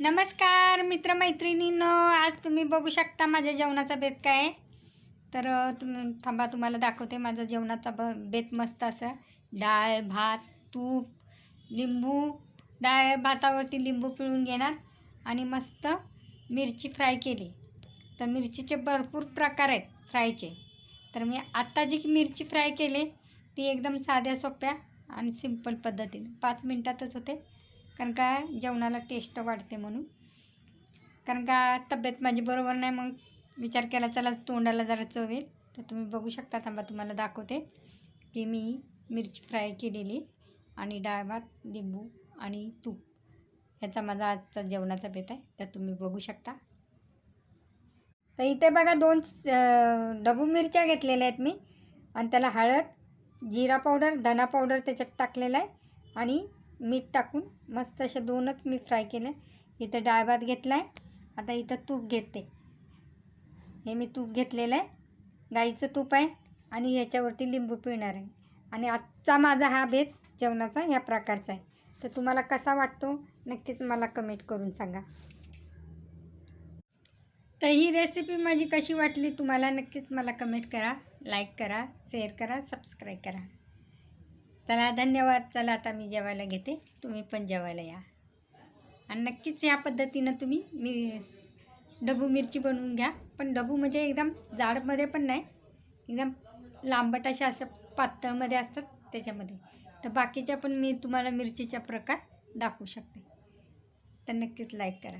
नमस्कार मित्रमैत्रिणींनो आज तुम्ही बघू शकता माझ्या जेवणाचा बेत काय आहे. तर तुम थांबा तुम्हाला दाखवते माझा जेवणाचा ब बेत मस्त असं. डाळ भात तूप लिंबू डाळ भातावरती लिंबू पिळून घेणार आणि मस्त मिरची फ्राय केली. तर मिरचीचे भरपूर प्रकार आहेत फ्रायचे. तर मी आत्ता जी मिरची फ्राय केली ती एकदम साध्या सोप्या आणि सिंपल पद्धतीने. पाच मिनटातच होते. कारण का जेवणाला टेस्ट वाढते म्हणून. कारण का तब्येत माझी बरोबर नाही मग विचार केला चला तोंडाला जरा चव येईल. तर तुम्ही बघू शकता थांबा तुम्हाला दाखवते. की मी मिरची फ्राय केलेली आणि डाळ भात लिंबू आणि तूप. ह्याचा माझा आजचा जेवणाचा बेत आहे तर तुम्ही बघू शकता. तर इथे बघा दोन डबू मिरच्या घेतलेल्या आहेत मी. आणि त्याला हळद जिरा पावडर धना पावडर त्याच्यात टाकलेला आहे. आणि मीठ टाकून मस्त असे दोनच मी फ्राय केले. इथं डाळ भात घेतला आहे आता इथं तूप घेते. हे मी तूप घेतलेलं आहे. गाईचं तूप आहे आणि ह्याच्यावरती लिंबू पिळणार आहे. आणि आजचा माझा हा बेत जेवणाचा ह्या प्रकारचा आहे. तर तुम्हाला कसा वाटतो? नक्कीच मला कमेंट करून सांगा. तर ही रेसिपी माझी कशी वाटली? तुम्हाला नक्कीच मला कमेंट करा लाईक करा शेअर करा सबस्क्राईब करा. चला धन्यवाद. चला आता मी जेवायला घेते. तुम्ही पण जेवायला या. आणि नक्कीच या पद्धतीनं तुम्ही मी डबू मिरची बनवून घ्या. पण डबू म्हणजे एकदम जाडमध्ये पण नाही एकदम लांबट अशा असं पातळमध्ये असतात त्याच्यामध्ये. तर बाकीच्या पण मी तुम्हाला मिरचीचा प्रकार दाखवू शकते. तर नक्कीच लाईक करा.